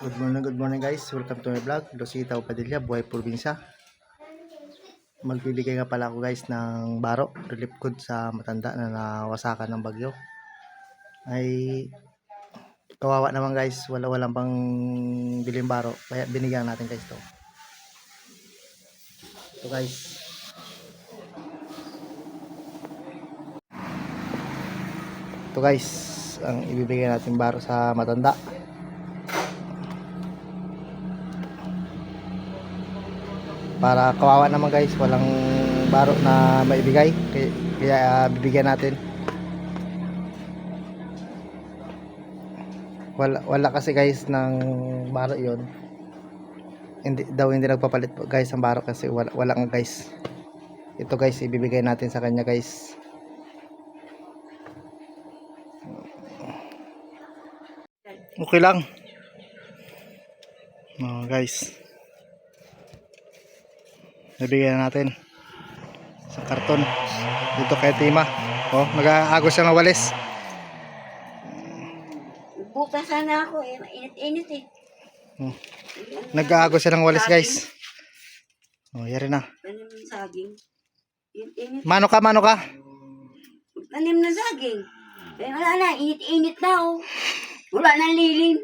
good morning guys. Welcome to my vlog. Rosita Upadilla, Buhay Probinsya. Magbibigay nga pala ako guys ng baro, relief good sa matanda na nawasakan ng bagyo. Ay kawawa naman guys, wala walang pang biling baro. Kaya binigyan natin guys to. Ito guys. Ito guys, ang ibibigay natin baro sa matanda. Para kawawa naman guys walang baro na maibigay. Kaya, ah, bibigyan natin. Wala, wala kasi guys ng baro yon hindi daw hindi nagpapalit po, guys ang baro kasi wala, wala nga guys. Ito guys ibibigay natin sa kanya guys. Okay lang. Oh, guys Nabigyan na natin. Sa karton. Dito kay Tima. Oh, nag-aagos siya ng walis. Bukas sana ako eh. Init-init eh. Oh. Nag-aagos siya ng walis, guys. Oh, yari na. Saging. Mano ka, mano ka? Tanim ng saging. Eh, wala na. Init-init na oh. Wala nang lilim.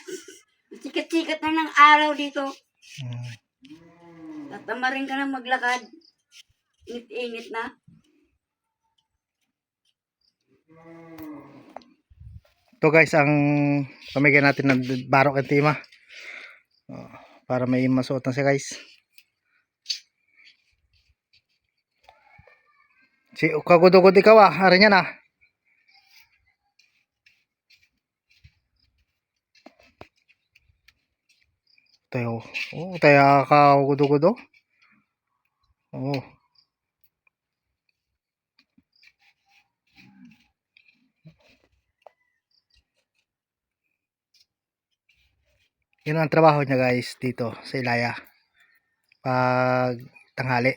Sikat-sikat na ng araw dito. Hmm. Tatamarin ka na maglakad. Init-init na. Ito guys, ang pamigay natin ng barok ng Tima. Para may masuotan siya guys. Si kagudugod ikaw ah, hari niya na. Tayo. Oh, tayo ka gudugod oh. Oh. Yun ang trabaho niya guys dito sa Ilaya. Pag tanghali.